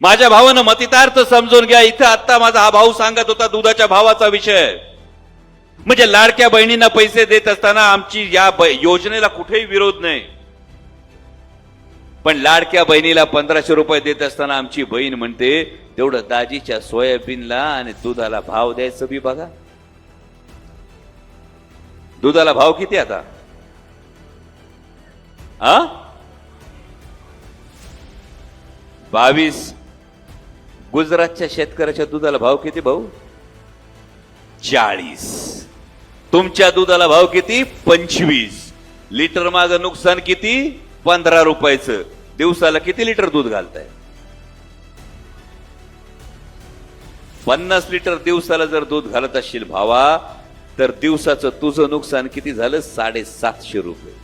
माझ्या भावानं मतितार्थ समजून घ्या. इथं आता माझा हा भाऊ सांगत होता दुधाच्या भावाचा विषय. म्हणजे लाडक्या बहिणींना पैसे देत असताना आमची या योजनेला कुठेही विरोध नाही. पण लाडक्या बहिणीला पंधराशे रुपये देत असताना आमची बहीण म्हणते तेवढं दाजीच्या सोयाबीनला आणि दुधाला भाव द्यायचं बी बघा. दुधाला भाव किती आता? हा बावीस गुजरातच्या शेतकऱ्याच्या दुधाला भाव किती भाऊ? चाळीस. तुमच्या दुधाला भाव किती? पंचवीस. लिटर माझं नुकसान किती? पंधरा रुपयाचं. दिवसाला किती लिटर दूध घालताय? पन्नास लिटर दिवसाला जर दूध घालत असशील भावा तर दिवसाचं तुझं नुकसान किती झालं? साडेसातशे रुपये.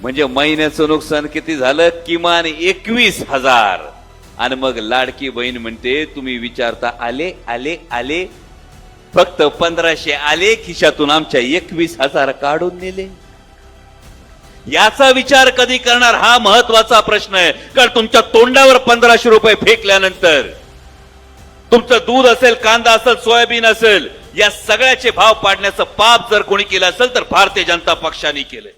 म्हणजे महिन्याचं नुकसान किती झालं? किमान एकवीस हजार. आणि मग लाडकी बहीण म्हणते तुम्ही विचारता आले आले आले. फक्त पंधराशे आले खिशातून आमच्या एकवीस हजार काढून नेले. याचा विचार कधी करणार? हा महत्त्वाचा प्रश्न आहे. कारण तुमच्या तोंडावर पंधराशे रुपये फेकल्यानंतर तुमचं दूध असेल कांदा असेल सोयाबीन असेल या सगळ्याचे भाव पाडण्याचं पाप जर कोणी केलं असेल तर भारतीय जनता पक्षाने केलंय.